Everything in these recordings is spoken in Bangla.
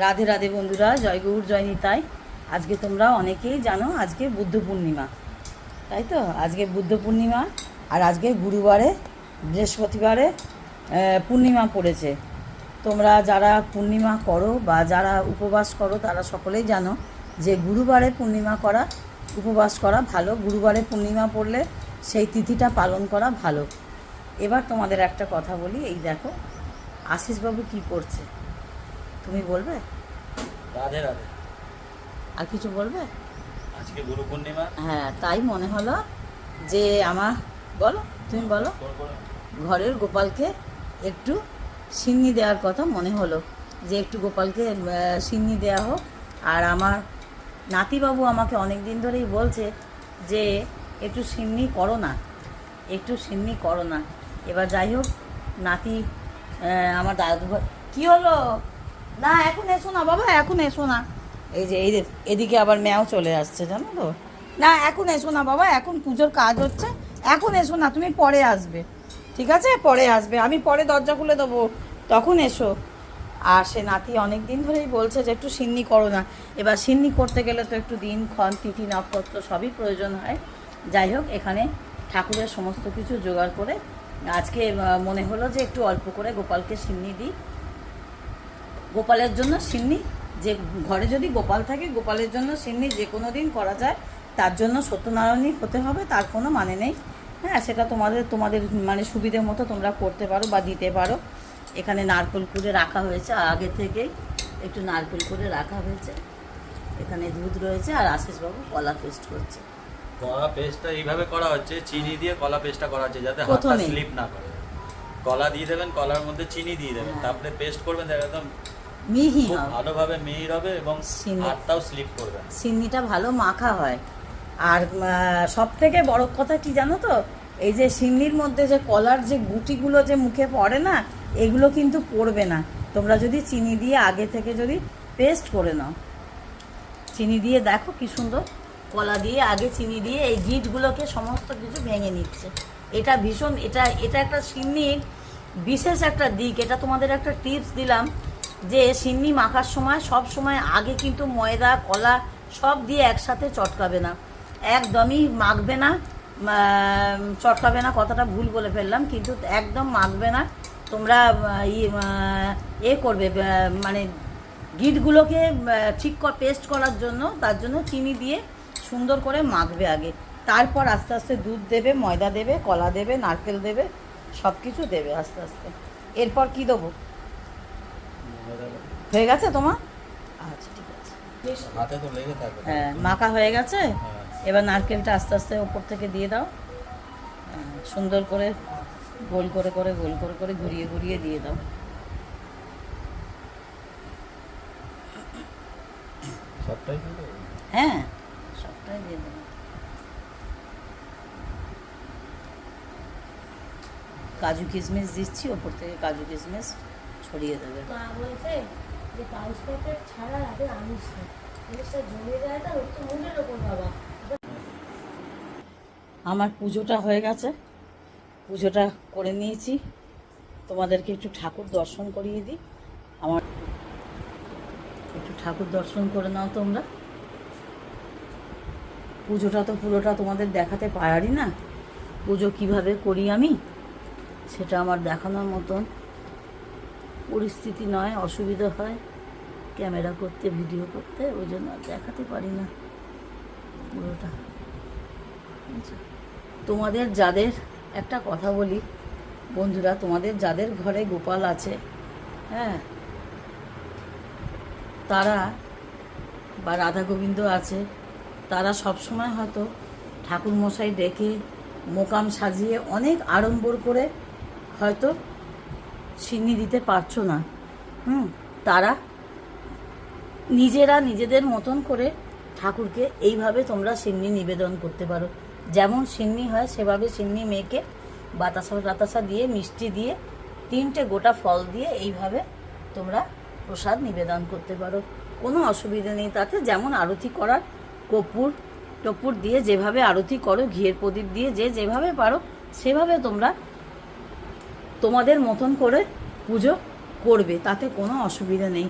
রাধে রাধে বন্ধুরা, জয় গৌর, জয় নিতাই। আজকে তোমরা অনেকেই জানো আজকে বুদ্ধ পূর্ণিমা। তাই তো? আজকে বুদ্ধ পূর্ণিমা আর আজকে গুরুবারে, বৃহস্পতিবারে পূর্ণিমা পড়েছে। তোমরা যারা পূর্ণিমা করো বা যারা উপবাস করো, তারা সকলেই জানো যে গুরুবারে পূর্ণিমা করা, উপবাস করা ভালো। গুরুবারে পূর্ণিমা পড়লে সেই তিথিটা পালন করা ভালো। এবার তোমাদের একটা কথা বলি, এই দেখো, আশিসবাবু কি করছে? তুমি বলবে? রাধে রাধে। আর কিছু বলবে? আজকে গুরু পূর্ণিমা। হ্যাঁ তাই মনে হলো যে আমার বলো তুমি বলো। ঘরের গোপালকে একটু সিন্নি দেওয়ার কথা মনে হলো যে একটু গোপালকে সিন্নি দেওয়া হোক। আর আমার নাতিবাবু আমাকে অনেক দিন ধরেই বলছে যে একটু সিন্নি করো না একটু সিন্নি করো না। এবার যাই হোক নাতি আমার দাদু কি হলো? না, এখন এসো না, বাবা, এখন এসো না। এই যে, এই এদিকে আবার ম্যাও চলে আসছে, জানো তো? না, এখন এসো না, বাবা, এখন পুজোর কাজ হচ্ছে। এখন এসো না, তুমি পরে আসবে, ঠিক আছে? পরে আসবে। আমি পরে দরজা খুলে দেবো। তখন এসো। আর সে নাতি অনেক দিন ধরেই বলছে যে, একটু সিন্নি করো না। এবার সিন্নি করতে গেলে তো একটু দিন, ক্ষণ, তিথি, নক্ষত্র সবই প্রয়োজন হয়। যাই হোক, এখানে ঠাকুরের সমস্ত কিছু জোগাড় করে আজকে মনে হলো যে একটু অল্প করে গোপালকে সিন্নি দিই। গোপালের জন্য সিন্নি যে ঘরে যদি গোপাল থাকে গোপালের জন্য সিন্নি যে কোনো দিন করা যায়। তার জন্য সত্যনারায়ণই হতে হবে তার কোনো মানে নেই। হ্যাঁ সেটা তোমাদের তোমাদের মানে সুবিধে মতো তোমরা করতে পারো বা দিতে পারো। এখানে নারকেল করে রাখা হয়েছে আগে থেকেই একটু নারকেল করে রাখা হয়েছে। এখানে দুধ রয়েছে আর আশিসবাবু কলা পেস্ট করছে। কলা পেস্টটা এইভাবে করা হচ্ছে চিনি দিয়ে কলা পেস্টটা করা হচ্ছে যাতে হাতটা। স্লিপ না করে। কলা দিয়ে দেবেন কলার মধ্যে চিনি দিয়ে দেবেন হ্যাঁ। তারপরে পেস্ট করবেন একদম মিহি খুব হবে। ভালোভাবে মিহির হবে এবং। হাতটাও স্লিপ করবে। না। সিন্নিটা ভালো মাখা হয়। আর সব থেকে বড় কথা কি জানো তো? এই যে সিন্নির মধ্যে যে কলার যে গুটিগুলো যে মুখে পড়ে না এগুলো কিন্তু পড়বে না। তোমরা যদি চিনি দিয়ে আগে থেকে যদি পেস্ট করে নাও। চিনি দিয়ে দেখো কি সুন্দর। কলা দিয়ে আগে চিনি দিয়ে এই গিটগুলোকে সমস্ত কিছু ভেঙে নিচ্ছে। এটা ভীষণ এটা এটা একটা সিন্নির বিশেষ একটা দিক। এটা তোমাদের একটা টিপস দিলাম। যে সিন্নি মাখার সময় সব সময় আগে কিন্তু ময়দা কলা সব দিয়ে একসাথে চটকাবে না। একদমই মাখবে না চটকাবে না কথাটা ভুল বলে ফেললাম কিন্তু একদম মাখবে না। তোমরা আহ, এ করবে মানে গিটগুলোকে ঠিক পেস্ট করার জন্য তার জন্য চিনি দিয়ে সুন্দর করে মাখবে আগে। তারপর আস্তে আস্তে দুধ দেবে ময়দা দেবে কলা দেবে নারকেল দেবে সব কিছু দেবে আস্তে আস্তে। এরপর কি দেবো? হয়ে গেছে তোমার? আচ্ছা ঠিক আছে। হাতে তো লেগে থাকবে হ্যাঁ মাখা হয়ে গেছে। হ্যাঁ। এবার নারকেলটা আস্তে আস্তে ওপর থেকে দিয়ে দাও। হ্যাঁ, সুন্দর করে গোল করে করে গোল করে করে ঘুরিয়ে ঘুরিয়ে দিয়ে দাও। সবটাই হ্যাঁ সবটাই দিয়ে দেবো। কাজু কিশমিশ দিচ্ছি ওপর থেকে কাজু কিশমিশ ছড়িয়ে দেবে। যে পাউস প্যাকেট ছাড়া আগে আনিস না জিনিসটা জমে যায় ওর তো ওপর বাবা। আমার পুজোটা হয়ে গেছে। পুজোটা করে নিয়েছি। তোমাদেরকে একটু ঠাকুর দর্শন করিয়ে দিই। আমার একটু ঠাকুর দর্শন করে নাও তোমরা। পুজোটা তো পুরোটা তোমাদের দেখাতে পারি না। পুজো কীভাবে করি আমি, সেটা আমার দেখানোর মতন। পরিস্থিতি নয়, অসুবিধা হয় ক্যামেরা করতে, ভিডিও করতে, ওই জন্য দেখাতে পারি না পুরোটা আচ্ছা। তোমাদের যাদের, একটা কথা বলি, বন্ধুরা, তোমাদের যাদের ঘরে গোপাল আছে হ্যাঁ তারা বা রাধা গোবিন্দ আছে, তারা সব সময় হয়তো ঠাকুর মশাই ডেকে মোকাম সাজিয়ে অনেক আড়ম্বর করে হয়তো সিন্নি দিতে পারছ না। হুম, তারা নিজেরা নিজেদের মতন করে ঠাকুরকে এইভাবে তোমরা সিন্নি নিবেদন করতে পারো। যেমন সিন্নি হয়, সেভাবে সিন্নি মেয়েকে বাতাসা বাতাসা দিয়ে, মিষ্টি দিয়ে, তিনটে গোটা ফল দিয়ে এইভাবে তোমরা প্রসাদ নিবেদন করতে পারো। কোনো অসুবিধা নেই তাতে। যেমন আরতি করার কপুর টপুর দিয়ে যেভাবে আরতি করো, ঘিয়ের প্রদীপ দিয়ে যে যেভাবে পারো, সেভাবে তোমরা তোমাদের মতন করে পুজো করবে, তাতে কোনো অসুবিধা নেই।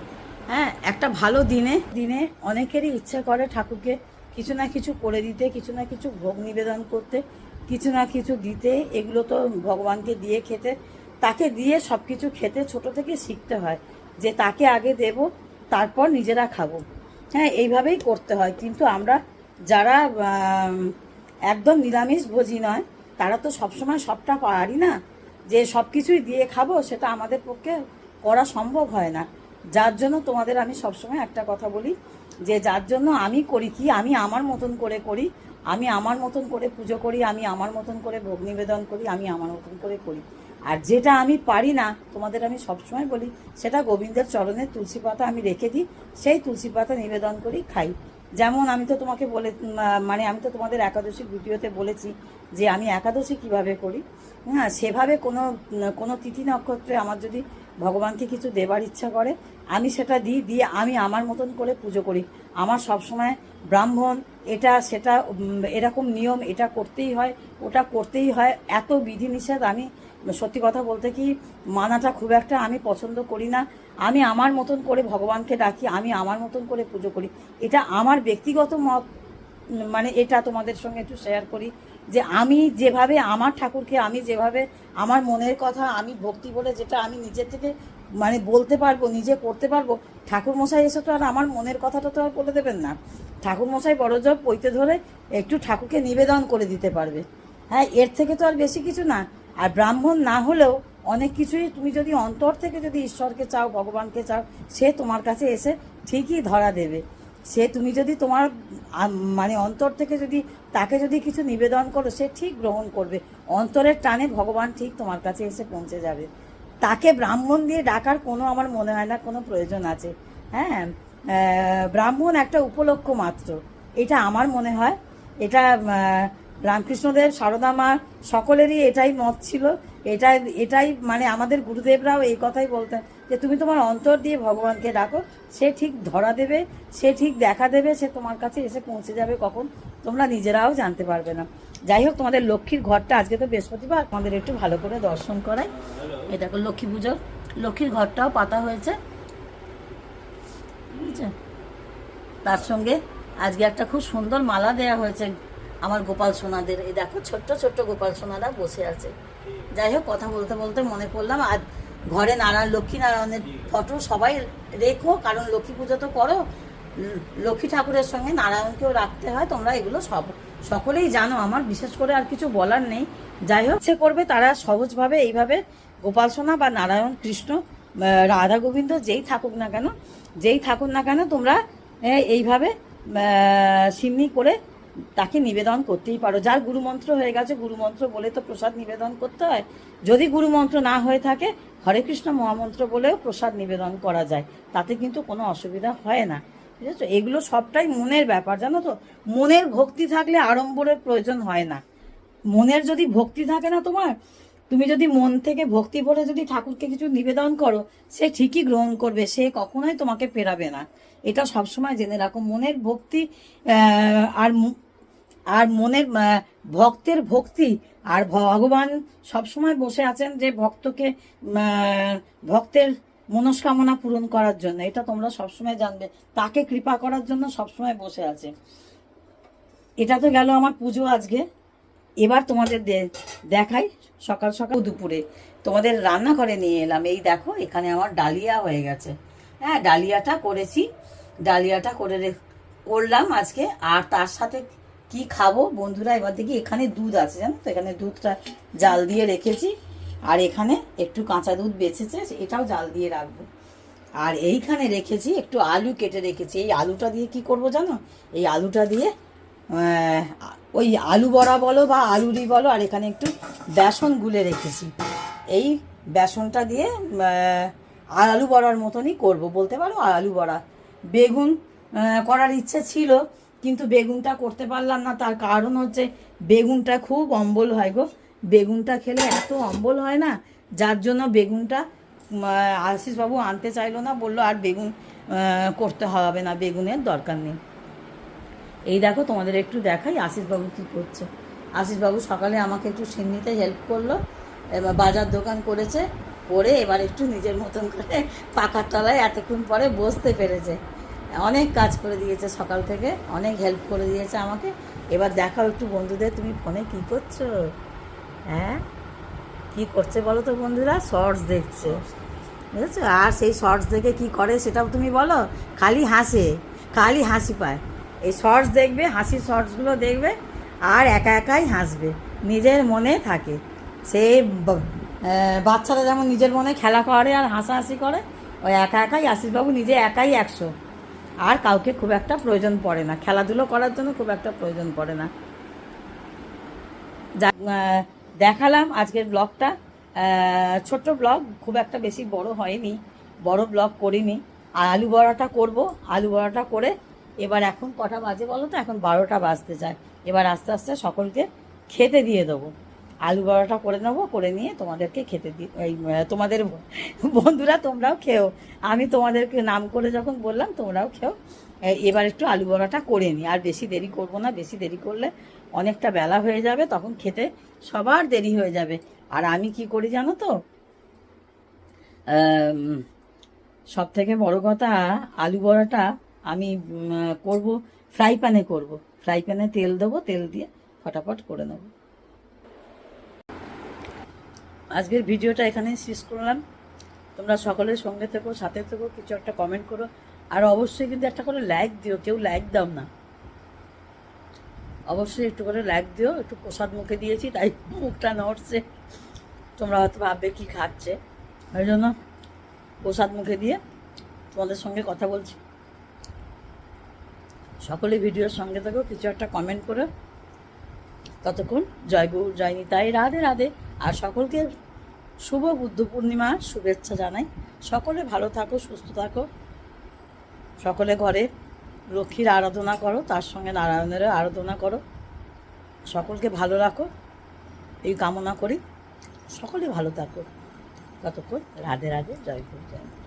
হ্যাঁ একটা ভালো দিনে দিনে অনেকেরই ইচ্ছা করে ঠাকুরকে কিছু না কিছু করে দিতে, কিছু না কিছু ভোগ নিবেদন করতে, কিছু না কিছু দিতে, এগুলো তো ভগবানকে দিয়ে খেতে, তাকে দিয়ে সব কিছু খেতে ছোট থেকে শিখতে হয় যে তাকে আগে দেব, তারপর নিজেরা খাব। হ্যাঁ এইভাবেই করতে হয়। কিন্তু আমরা যারা একদম নিরামিষ ভোজি নয়, তারা তো সবসময় সবটা পারি না। যে সব কিছুই দিয়ে খাব, সেটা আমাদের পক্ষে করা সম্ভব হয় না। যার জন্য তোমাদের আমি সবসময় একটা কথা বলি, যে যার জন্য আমি করি কি, আমি আমার মতন করে করি, আমি আমার মতন করে পুজো করি, আমি আমার মতন করে ভোগ নিবেদন করি, আমি আমার মতন করে করি। আর যেটা আমি পারি না, তোমাদের আমি সবসময় বলি, সেটা গোবিন্দের চরণে তুলসী পাতা আমি রেখে দিই, সেই তুলসী পাতা নিবেদন করি, খাই। যেমন আমি তো তোমাকে বলে মানে আমি তো তোমাদের একাদশী ভিডিওতে বলেছি যে আমি একাদশী কীভাবে করি হ্যাঁ সেভাবে কোনো কোনো তিথি নক্ষত্রে আমার যদি ভগবানকে কিছু দেবার ইচ্ছা করে, আমি সেটা দিই, দিয়ে আমি আমার মতন করে পুজো করি। আমার সবসময় ব্রাহ্মণ, এটা, সেটা এরকম নিয়ম, এটা করতেই হয়, ওটা করতেই হয়। এত বিধিনিষেধ আমি, সত্যি কথা বলতে কি, মানাটা খুব একটা আমি পছন্দ করি না। আমি আমার মতন করে ভগবানকে ডাকি, আমি আমার মতন করে পুজো করি। এটা আমার ব্যক্তিগত মত মানে এটা তোমাদের সঙ্গে একটু শেয়ার করি। যে আমি যেভাবে আমার ঠাকুরকে, আমি যেভাবে আমার মনের কথা আমি ভক্তি বলে যেটা আমি নিজের থেকে মানে বলতে পারব, নিজে করতে পারব ঠাকুর মশাই এসে তো আর আমার মনের কথাটা তো আর বলে দেবেন না। ঠাকুর মশাই বড় জব পইতে ধরে একটু ঠাকুরকে নিবেদন করে দিতে পারবে। হ্যাঁ এর থেকে তো আর বেশি কিছু না। আর ব্রাহ্মণ না হলেও অনেক কিছুই তুমি যদি অন্তর থেকে যদি ঈশ্বরকে চাও, ভগবানকে চাও, সে তোমার কাছে এসে ঠিকই ধরা দেবে। সে তুমি যদি তোমার মানে অন্তর থেকে যদি তাকে যদি কিছু নিবেদন করো, সে ঠিক গ্রহণ করবে। অন্তরের টানে ভগবান ঠিক তোমার কাছে এসে পৌঁছে যাবে। তাকে ব্রাহ্মণ দিয়ে ডাকার কোনো আমার মনে হয় না, কোনো প্রয়োজন আছে। হ্যাঁ ব্রাহ্মণ একটা উপলক্ষ মাত্র। এটা আমার মনে হয়। এটা রামকৃষ্ণদেব সারদা মা সকলেরই এটাই মত ছিল। এটা এটাই মানে আমাদের গুরুদেবরাও এই কথাই বলতেন। যে তুমি তোমার অন্তর দিয়ে ভগবানকে ডাকো, সে ঠিক ধরা দেবে, সে ঠিক দেখা দেবে, সে তোমার কাছে এসে পৌঁছে যাবে কখন, তোমরা নিজেরাও জানতে পারবে না। যাই হোক, তোমাদের লক্ষ্মীর ঘরটা আজকে তো বৃহস্পতিবার, তোমাদের একটু ভালো করে দর্শন করাই। এটা লক্ষ্মী পুজোর লক্ষ্মীর ঘরটাও পাতা হয়েছে। তার সঙ্গে আজকে একটা খুব সুন্দর মালা দেয়া হয়েছে আমার গোপাল সোনাদের। এই দেখো, ছোট্ট ছোট্ট গোপাল সোনারা বসে আছে। যাই হোক, কথা বলতে বলতে মনে করলাম আজ ঘরে নারায়ণ, লক্ষ্মী নারায়ণের ফটো সবাই রেখো, কারণ লক্ষ্মী পুজো তো করো। লক্ষ্মী ঠাকুরের সঙ্গে নারায়ণকেও রাখতে হয়, তোমরা এগুলো সব, সকলেই জানো আমার, বিশেষ করে আর কিছু বলার নেই। যাই হোক সে করবে তারা সহজভাবে এইভাবে গোপাল সোনা বা নারায়ণ, কৃষ্ণ রাধা গোবিন্দ যেই থাকুক না কেন, যেই থাকুক না কেন, তোমরা এইভাবে সিমনি করে তাকে নিবেদন করতেই পারো। যার গুরুমন্ত্র হয়ে গেছে, গুরুমন্ত্র বলে তো প্রসাদ নিবেদন করতে হয়। যদি গুরুমন্ত্র না হয়ে থাকে হরে কৃষ্ণ মহামন্ত্র বলেও প্রসাদ নিবেদন করা যায়। তাতে কিন্তু কোনো অসুবিধা হয় না। বুঝেছ এগুলো সবটাই মনের ব্যাপার, জানো তো? মনের ভক্তি থাকলে আড়ম্বরের প্রয়োজন হয় না। মনের যদি ভক্তি থাকে না তোমার, তুমি যদি মন থেকে ভক্তি ভরে যদি ঠাকুরকে কিছু নিবেদন করো, সে ঠিকই গ্রহণ করবে, সে কখনোই তোমাকে ফেরাবে না। এটা সবসময় জেনে রাখো, মনের ভক্তি আর আর মনের ভক্তের ভক্তি। আর ভগবান সবসময় বসে আছেন যে ভক্তকে ভক্তের মনস্কামনা পূরণ করার জন্য। এটা তোমরা সবসময় জানবে। তাকে কৃপা করার জন্য সবসময় বসে আছে। এটা তো গেল আমার পুজো আজকে। এবার তোমাদের দেখাই সকাল সকাল দুপুরে। তোমাদের রান্না করে নিয়ে এলাম। এই দেখো, এখানে আমার ডালিয়া হয়ে গেছে। হ্যাঁ ডালিয়াটা করেছি। ডালিয়াটা করে করলাম আজকে। আর তার সাথে কি খাব? বন্ধুরা, এবার দেখি এখানে দুধ আছে, জানো তো? এখানে দুধটা জাল দিয়ে রেখেছি। আর এখানে একটু কাঁচা দুধ বেঁচেছে এটাও জাল দিয়ে রাখব। আর এইখানে রেখেছি, একটু আলু কেটে রেখেছি। এই আলুটা দিয়ে কি করব জানো? এই আলুটা দিয়ে ওই আলু বড়া বলো বা আলুরি বলো, আর এখানে একটু বেসন গুলে রেখেছি। এই বেসনটা দিয়ে আর আলু বড়ার মতনই করব। বলতে পারো আলু বড়া। বেগুন করার ইচ্ছে ছিল কিন্তু বেগুনটা করতে পারলাম না, তার কারণ হচ্ছে বেগুনটা খুব অম্বল হয় গো। বেগুনটা খেলে এত অম্বল হয় না, যার জন্য বেগুনটা আশিস বাবু আনতে চাইলো না, বলল আর বেগুন করতে হবে না, বেগুনের দরকার নেই। এই দেখো তোমাদের একটু দেখাই আশিসবাবু কী করছে। আশিসবাবু সকালে আমাকে একটু সিন্নিতে হেল্প করল, এবার বাজার দোকান করেছে, করে এবার একটু নিজের মতন করে পাকার তলায় এতক্ষণ পরে বসতে পেরেছে। অনেক কাজ করে দিয়েছে সকাল থেকে, অনেক হেল্প করে দিয়েছে আমাকে। এবার দেখাও একটু বন্ধুদের, তুমি ফোনে কি করছ? হ্যাঁ? কি করছে বলো তো বন্ধুরা? শর্টস দেখছে। বুঝেছ? আর সেই শর্টস দেখে কি করে সেটাও তুমি বলো? খালি হাসে, খালি হাসি পায়। এই শর্টস দেখবে, হাসির শর্টসগুলো দেখবে, আর একা একাই হাসবে। নিজের মনে থাকে। সে বাচ্চারা যেমন নিজের মনে খেলা করে আর হাসাহাসি করে, ওই একা একাই আশিসবাবু নিজে একাই একশো। আর কাউকে খুব একটা প্রয়োজন পড়ে না। খেলাধুলো করার জন্য খুব একটা প্রয়োজন পড়ে না। যা দেখালাম আজকের ব্লগটা। ছোট্ট ব্লগ, খুব একটা বেশি বড় হয়নি। বড় ব্লগ করিনি। আর আলু বড়াটা করব। আলু বড়াটা করে এবার এখন কটা বাজে বলো তো? এখন বারোটা বাজতে চায় এবার আস্তে আস্তে সকলকে খেতে দিয়ে দেবো। আলু বড়াটা করে নেব, করে নিয়ে তোমাদেরকে খেতে দিই এই তোমাদের বন্ধুরা তোমরাও খেও। আমি তোমাদেরকে নাম করে যখন বললাম, তোমরাও খেও। এবার একটু আলু বড়াটা করে নিই। আর বেশি দেরি করব না, বেশি দেরি করলে অনেকটা বেলা হয়ে যাবে, তখন খেতে সবার দেরি হয়ে যাবে। আর আমি কি করি জানো তো? সব থেকে বড় কথা, আলু বড়াটা আমি করব, ফ্রাই প্যানে করব। ফ্রাই প্যানে তেল দেবো, তেল দিয়ে ফটাফট করে নেব। আজকের ভিডিওটা এখানেই শেষ করলাম। তোমরা সকলের সঙ্গে থেকো, সাথে থেকো, কিছু একটা কমেন্ট করো। আর অবশ্যই কিন্তু একটা করে লাইক দিও, কেউ লাইক দাও না। অবশ্যই একটু করে লাইক দিও, একটু প্রসাদ মুখে দিয়েছি, তাই মুখটা নড়ছে। তোমরা হয়তো ভাববে কি খাচ্ছে। ওই জন্য প্রসাদ মুখে দিয়ে তোমাদের সঙ্গে কথা বলছি। সকলে ভিডিওর সঙ্গে থেকো, কিছু একটা কমেন্ট করে। ততক্ষণ জয় গৌর, জয় নিতাই, রাধে রাধে। আর সকলকে শুভ বুদ্ধ পূর্ণিমার শুভেচ্ছা জানাই। সকলে ভালো থাকো, সুস্থ থাকো। সকলে ঘরে লক্ষ্মীর আরাধনা করো, তার সঙ্গে নারায়ণেরও আরাধনা করো। সকলকে ভালো রাখো, এই কামনা করি। সকলে ভালো থাকো। ততক্ষণ রাধে রাধে, জয় জয়।